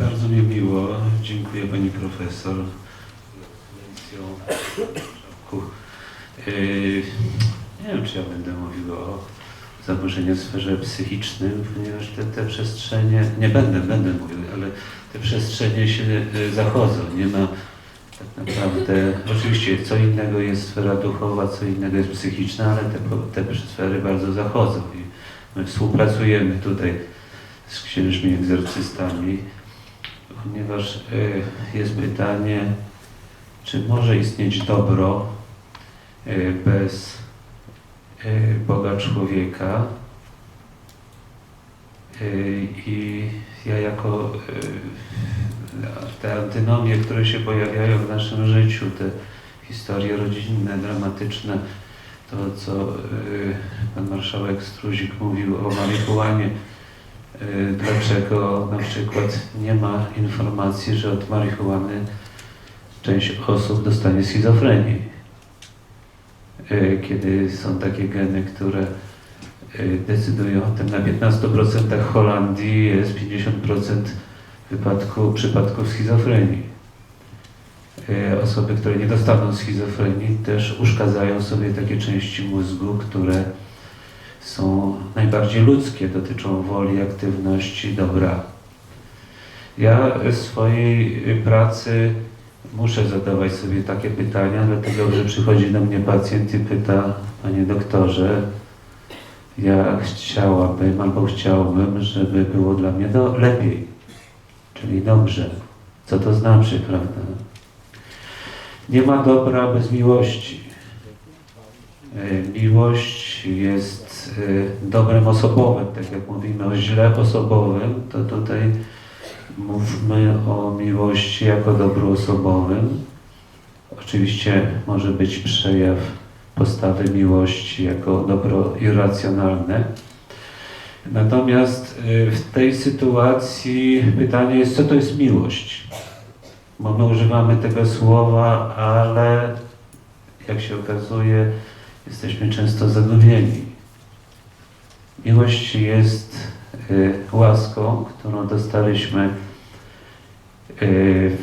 Bardzo mi miło. Dziękuję pani profesor. Yy, Nie wiem, czy ja będę mówił o zaburzeniu w sferze psychicznym, ponieważ te, te przestrzenie, nie będę, będę mówił, ale te przestrzenie się y, zachodzą. Nie ma tak naprawdę, oczywiście co innego jest sfera duchowa, co innego jest psychiczna, ale te, te sfery bardzo zachodzą i my współpracujemy tutaj z księżmi egzorcystami, ponieważ y, jest pytanie, czy może istnieć dobro y, bez y, Boga człowieka. I ja jako te antynomie, które się pojawiają w naszym życiu, te historie rodzinne, dramatyczne, to co pan marszałek Struzik mówił o marihuanie, dlaczego na przykład nie ma informacji, że od marihuany część osób dostanie schizofrenię. Y, Kiedy są takie geny, które y, decydują o tym, na 15% Holandii jest 50% wypadku, przypadków schizofrenii. Y, Osoby, które nie dostaną schizofrenii, też uszkadzają sobie takie części mózgu, które są najbardziej ludzkie, dotyczą woli, aktywności, dobra. Ja w swojej pracy muszę zadawać sobie takie pytania, dlatego że przychodzi do mnie pacjent i pyta, panie doktorze, ja chciałabym albo chciałbym, żeby było dla mnie do, lepiej, czyli dobrze. Co to znaczy, prawda? Nie ma dobra bez miłości. E, Miłość jest e, dobrem osobowym, tak jak mówimy o źle osobowym, to tutaj mówmy o miłości jako dobru osobowym. Oczywiście może być przejaw postawy miłości jako dobro irracjonalne. Natomiast y, w tej sytuacji pytanie jest, co to jest miłość? Bo my używamy tego słowa, ale jak się okazuje, jesteśmy często zagubieni. Miłość jest y, łaską, którą dostaliśmy y,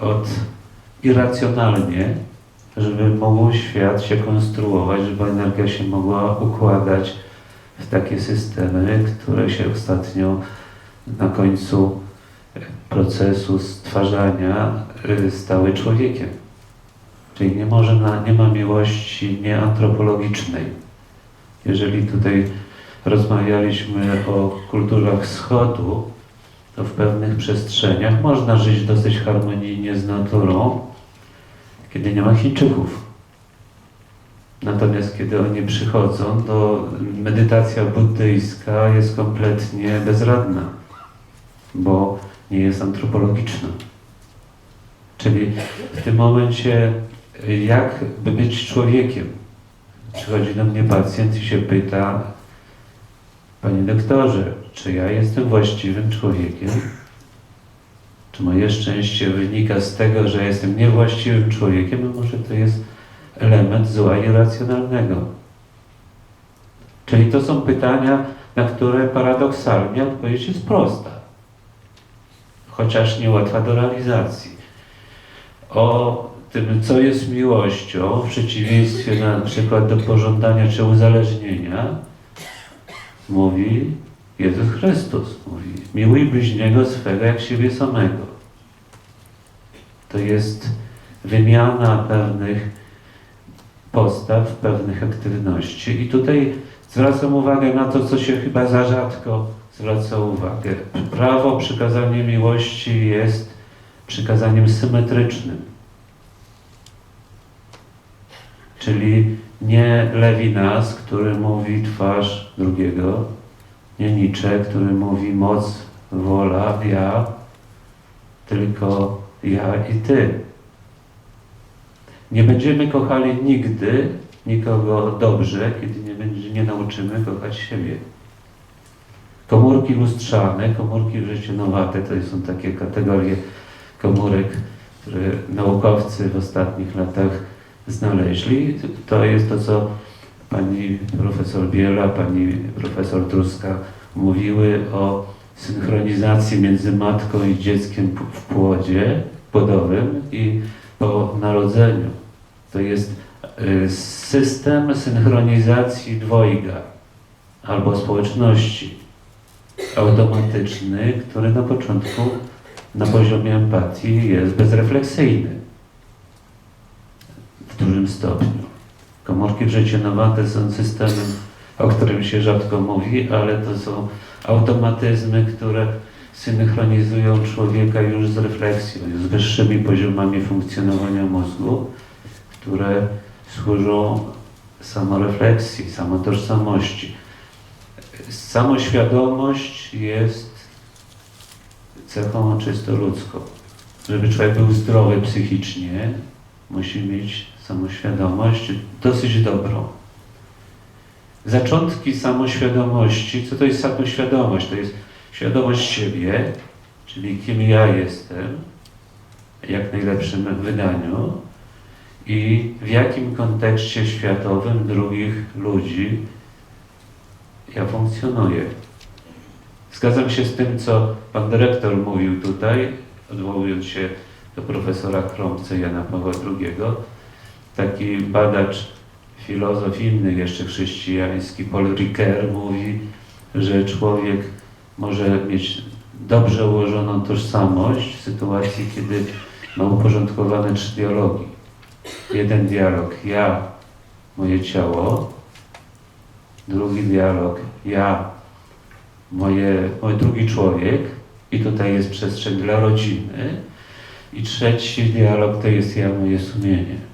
od irracjonalnie, żeby mógł świat się konstruować, żeby energia się mogła układać w takie systemy, które się ostatnio na końcu procesu stwarzania y, stały człowiekiem. Czyli nie, może na, nie ma miłości nieantropologicznej. Jeżeli tutaj rozmawialiśmy o kulturach wschodu, to w pewnych przestrzeniach można żyć dosyć harmonijnie z naturą, kiedy nie ma Chińczyków. Natomiast kiedy oni przychodzą, to medytacja buddyjska jest kompletnie bezradna, bo nie jest antropologiczna. Czyli w tym momencie, jak by być człowiekiem? Przychodzi do mnie pacjent i się pyta, Panie doktorze, czy ja jestem właściwym człowiekiem? Czy moje szczęście wynika z tego, że jestem niewłaściwym człowiekiem, a może to jest element zła irracjonalnego? Czyli to są pytania, na które paradoksalnie odpowiedź jest prosta, chociaż niełatwa do realizacji. O tym, co jest miłością, w przeciwieństwie na przykład do pożądania czy uzależnienia, mówi Jezus Chrystus. Mówi, miłuj bliźniego swego jak siebie samego. To jest wymiana pewnych postaw, pewnych aktywności. I tutaj zwracam uwagę na to, co się chyba za rzadko zwraca uwagę. Prawo przykazanie miłości jest przykazaniem symetrycznym. Czyli nie Lewinas, który mówi twarz drugiego, nie Nietzsche, który mówi moc, wola, ja, tylko ja i ty. Nie będziemy kochali nigdy nikogo dobrze, kiedy nie, będzie, nie nauczymy kochać siebie. Komórki lustrzane, komórki życienowate to są takie kategorie komórek, które naukowcy w ostatnich latach znaleźli. To jest to, co pani profesor Biela, pani profesor Truska mówiły o synchronizacji między matką i dzieckiem w płodzie płodowym i po narodzeniu. To jest y, system synchronizacji dwojga albo społeczności automatyczny, który na początku na poziomie empatii jest bezrefleksyjny dużym stopniu. Komórki wrzecionowate są systemem, o którym się rzadko mówi, ale to są automatyzmy, które synchronizują człowieka już z refleksją, z wyższymi poziomami funkcjonowania mózgu, które służą samorefleksji, samotożsamości. Samoświadomość jest cechą czysto ludzką. Żeby człowiek był zdrowy psychicznie, musi mieć samoświadomość dosyć dobrą. Zaczątki samoświadomości, co to jest samoświadomość? To jest świadomość siebie, czyli kim ja jestem, jak najlepszym wydaniu i w jakim kontekście światowym drugich ludzi ja funkcjonuję. Zgadzam się z tym, co pan dyrektor mówił tutaj, odwołując się do profesora Krąbce Jana Pawła II. Taki badacz, filozof inny jeszcze chrześcijański, Paul Ricoeur mówi, że człowiek może mieć dobrze ułożoną tożsamość w sytuacji, kiedy ma uporządkowane trzy dialogi. Jeden dialog ja, moje ciało, drugi dialog ja, moje, mój drugi człowiek i tutaj jest przestrzeń dla rodziny i trzeci dialog to jest ja, moje sumienie.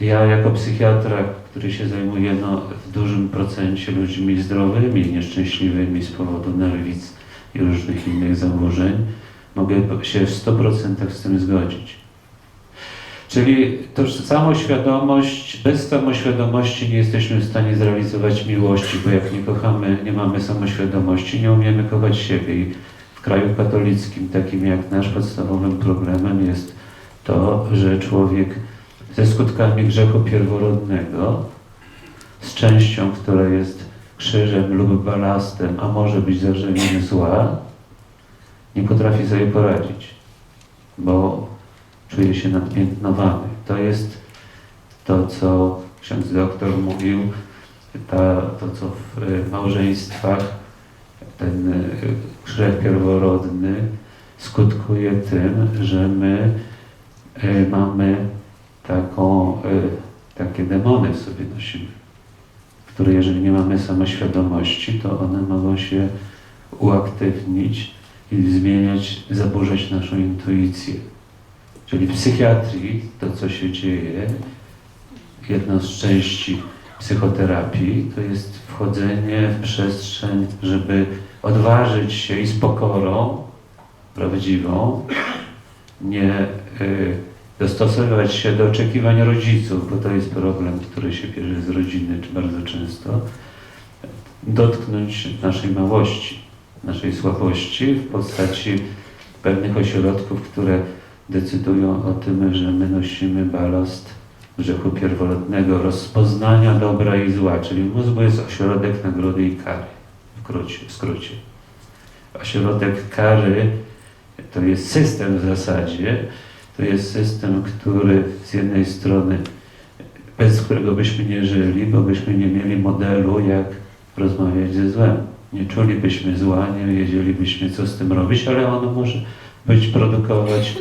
Ja jako psychiatra, który się zajmuje no, w dużym procencie ludźmi zdrowymi, nieszczęśliwymi z powodu nerwic i różnych innych zaburzeń, mogę się w 100% z tym zgodzić. Czyli to samoświadomość, bez samoświadomości nie jesteśmy w stanie zrealizować miłości, bo jak nie kochamy, nie mamy samoświadomości, nie umiemy kochać siebie. I w kraju katolickim, takim jak nasz, podstawowym problemem jest to, że człowiek ze skutkami grzechu pierworodnego, z częścią, która jest krzyżem lub balastem, a może być zarzemieniem zła, nie potrafi sobie poradzić, bo czuje się nadpiętnowany. To jest to, co ksiądz doktor mówił, ta, to, co w y, małżeństwach ten y, grzech pierworodny skutkuje tym, że my y, mamy taką, y, takie demony sobie nosimy, które jeżeli nie mamy samoświadomości, to one mogą się uaktywnić i zmieniać, zaburzać naszą intuicję. Czyli w psychiatrii to, co się dzieje, jedna z części psychoterapii, to jest wchodzenie w przestrzeń, żeby odważyć się i z pokorą prawdziwą, nie y, dostosowywać się do oczekiwań rodziców, bo to jest problem, który się bierze z rodziny czy bardzo często, dotknąć naszej małości, naszej słabości w postaci pewnych ośrodków, które decydują o tym, że my nosimy balast grzechu pierworodnego, rozpoznania dobra i zła, czyli w mózgu jest ośrodek nagrody i kary, w. W skrócie. Ośrodek kary to jest system w zasadzie, to jest system, który z jednej strony, bez którego byśmy nie żyli, bo byśmy nie mieli modelu, jak rozmawiać ze złem. Nie czulibyśmy zła, nie wiedzielibyśmy, co z tym robić, ale ono może być, produkować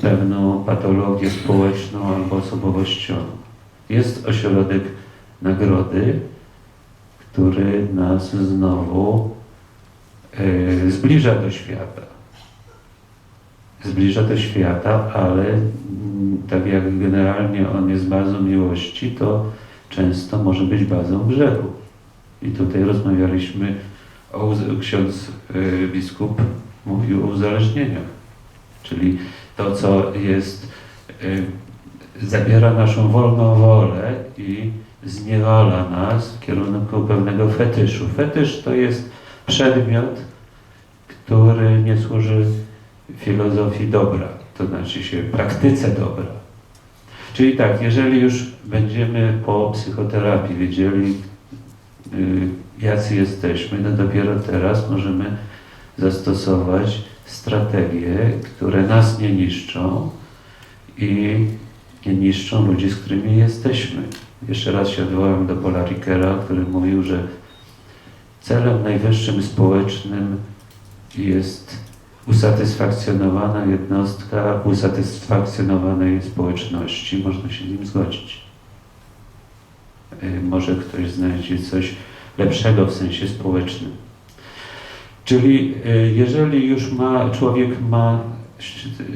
pewną patologię społeczną albo osobowościową. Jest ośrodek nagrody, który nas znowu e, zbliża do świata. Zbliża do świata, ale mm, tak jak generalnie on jest bazą miłości, to często może być bazą grzechu. I tutaj rozmawialiśmy, o, ksiądz e, biskup mówił o uzależnieniach, czyli to, co jest, y, zabiera naszą wolną wolę i zniewala nas w kierunku pewnego fetyszu. Fetysz to jest przedmiot, który nie służy filozofii dobra, to znaczy się praktyce dobra. Czyli tak, jeżeli już będziemy po psychoterapii wiedzieli, y, jacy jesteśmy, no dopiero teraz możemy zastosować strategie, które nas nie niszczą i nie niszczą ludzi, z którymi jesteśmy. Jeszcze raz się odwołam do Paula Rickera, który mówił, że celem najwyższym społecznym jest usatysfakcjonowana jednostka usatysfakcjonowanej społeczności. Można się z nim zgodzić. Y, Może ktoś znajdzie coś lepszego w sensie społecznym. Czyli y, jeżeli już ma, człowiek ma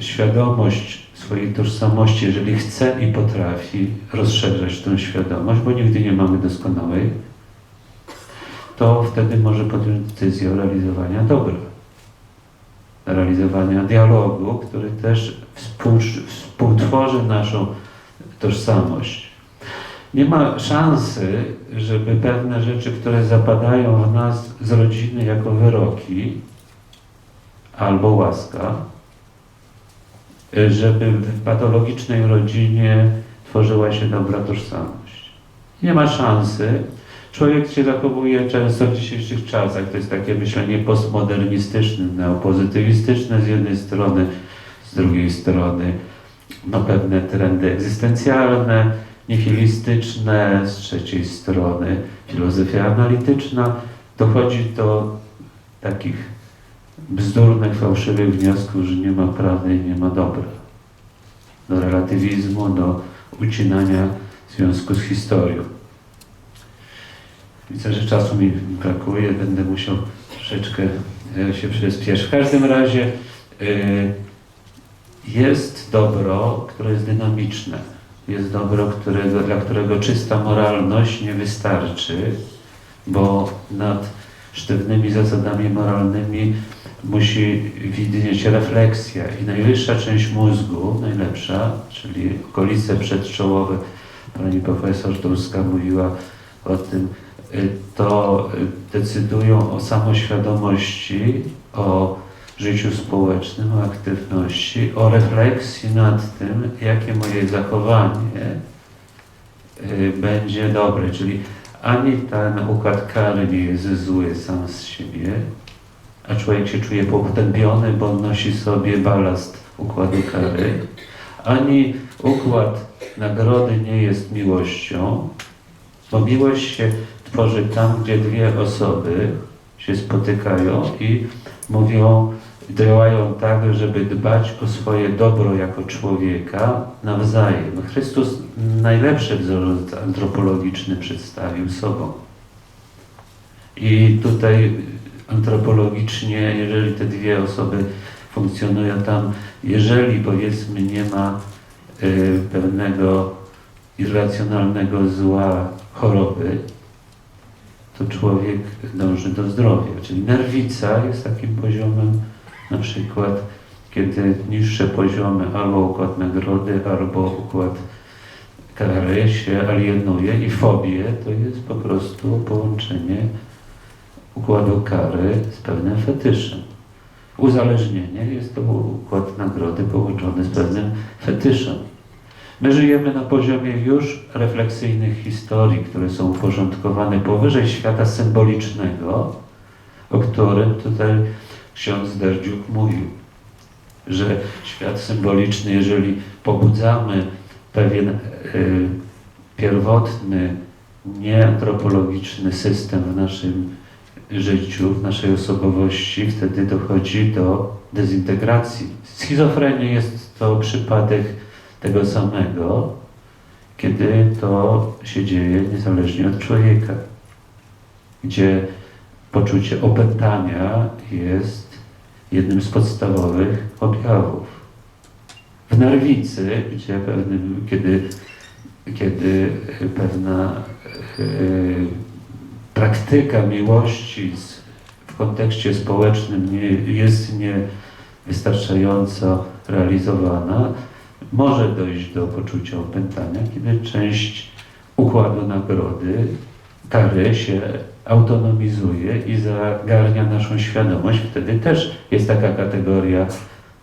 świadomość swojej tożsamości, jeżeli chce i potrafi rozszerzać tę świadomość, bo nigdy nie mamy doskonałej, to wtedy może podjąć decyzję o realizowaniu dobra. Realizowania dialogu, który też współtworzy naszą tożsamość. Nie ma szansy, żeby pewne rzeczy, które zapadają w nas z rodziny jako wyroki albo łaska, żeby w patologicznej rodzinie tworzyła się dobra tożsamość. Nie ma szansy. Człowiek się zachowuje często w dzisiejszych czasach. To jest takie myślenie postmodernistyczne, neopozytywistyczne z jednej strony, z drugiej strony no, pewne trendy egzystencjalne, nihilistyczne, z trzeciej strony filozofia analityczna. Dochodzi do takich bzdurnych, fałszywych wniosków, że nie ma prawdy i nie ma dobra. Do relatywizmu, do ucinania związku z historią. Widzę, że czasu mi brakuje, będę musiał troszeczkę e, się przyspieszyć. W każdym razie e, jest dobro, które jest dynamiczne. Jest dobro, którego, dla którego czysta moralność nie wystarczy, bo nad sztywnymi zasadami moralnymi musi widnieć refleksja i najwyższa część mózgu, najlepsza, czyli okolice przedczołowe, pani profesor Turska mówiła o tym, to y, decydują o samoświadomości, o życiu społecznym, o aktywności, o refleksji nad tym, jakie moje zachowanie y, będzie dobre. Czyli ani ten układ kary nie jest zły sam z siebie, a człowiek się czuje potępiony, bo nosi sobie balast układu kary, ani układ nagrody nie jest miłością, bo miłość się tworzy tam, gdzie dwie osoby się spotykają i mówią, działają tak, żeby dbać o swoje dobro jako człowieka nawzajem. Chrystus najlepszy wzorzec antropologiczny przedstawił sobą. I tutaj antropologicznie, jeżeli te dwie osoby funkcjonują tam, jeżeli powiedzmy nie ma y, pewnego irracjonalnego zła, choroby, to człowiek dąży do zdrowia. Czyli nerwica jest takim poziomem, na przykład, kiedy niższe poziomy, albo układ nagrody, albo układ kary się alienuje i fobie to jest po prostu połączenie układu kary z pewnym fetyszem. Uzależnienie jest to układ nagrody połączony z pewnym fetyszem. My żyjemy na poziomie już refleksyjnych historii, które są uporządkowane powyżej świata symbolicznego, o którym tutaj ksiądz Derdziuk mówił, że świat symboliczny, jeżeli pobudzamy pewien y, pierwotny, nieantropologiczny system w naszym życiu, w naszej osobowości, wtedy dochodzi do dezintegracji. Schizofrenia jest to przypadek tego samego, kiedy to się dzieje niezależnie od człowieka, gdzie poczucie opętania jest jednym z podstawowych objawów. W nerwicy, gdzie pewnym, kiedy, kiedy pewna yy, praktyka miłości w kontekście społecznym nie, jest niewystarczająco realizowana, może dojść do poczucia opętania, kiedy część układu nagrody, kary się autonomizuje i zagarnia naszą świadomość. Wtedy też jest taka kategoria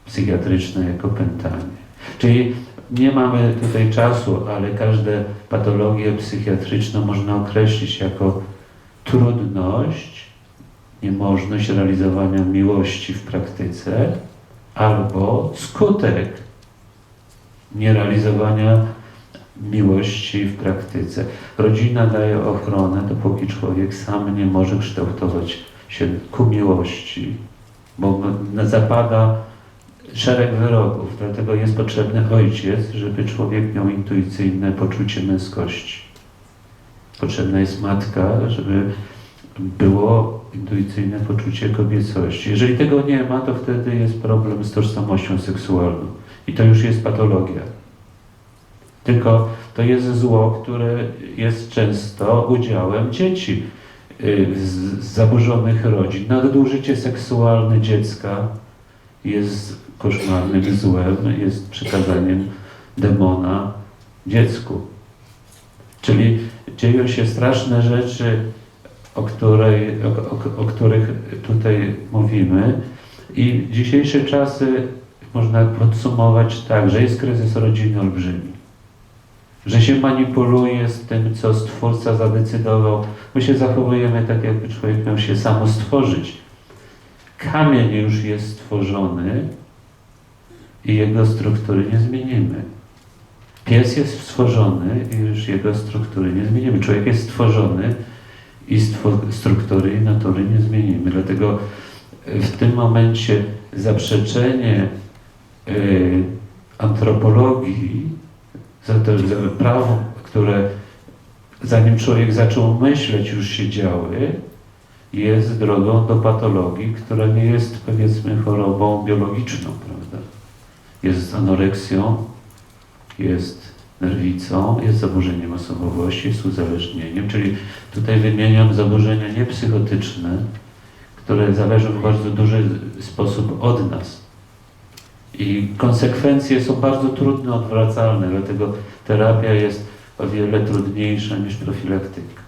psychiatryczna jak opętanie. Czyli nie mamy tutaj czasu, ale każdą patologię psychiatryczną można określić jako trudność niemożność realizowania miłości w praktyce albo skutek nierealizowania miłości w praktyce. Rodzina daje ochronę, dopóki człowiek sam nie może kształtować się ku miłości, bo zapada szereg wyrogów, dlatego jest potrzebny ojciec, żeby człowiek miał intuicyjne poczucie męskości. Potrzebna jest matka, żeby było intuicyjne poczucie kobiecości. Jeżeli tego nie ma, to wtedy jest problem z tożsamością seksualną. I to już jest patologia. Tylko to jest zło, które jest często udziałem dzieci y, z zaburzonych rodzin. Nadużycie seksualne dziecka jest koszmarnym złem, jest przekazaniem demona dziecku. Czyli dzieją się straszne rzeczy, o, której, o, o, o których tutaj mówimy. I dzisiejsze czasy można podsumować tak, że jest kryzys rodziny olbrzymi. Że się manipuluje z tym, co Stwórca zadecydował. My się zachowujemy tak, jakby człowiek miał się samo stworzyć. Kamień już jest stworzony i jego struktury nie zmienimy. Pies jest stworzony i już jego struktury nie zmienimy. Człowiek jest stworzony i struktury i natury nie zmienimy. Dlatego w tym momencie zaprzeczenie y, antropologii, za to które zanim człowiek zaczął myśleć, już się działy, jest drogą do patologii, która nie jest powiedzmy chorobą biologiczną, prawda? Jest anoreksją, jest nerwicą, jest zaburzeniem osobowości, jest uzależnieniem, czyli tutaj wymieniam zaburzenia niepsychotyczne, które zależą w bardzo duży sposób od nas. I konsekwencje są bardzo trudno odwracalne, dlatego terapia jest o wiele trudniejsza niż profilaktyka.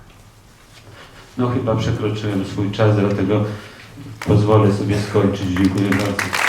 No chyba przekroczyłem swój czas, dlatego pozwolę sobie skończyć. Dziękuję bardzo.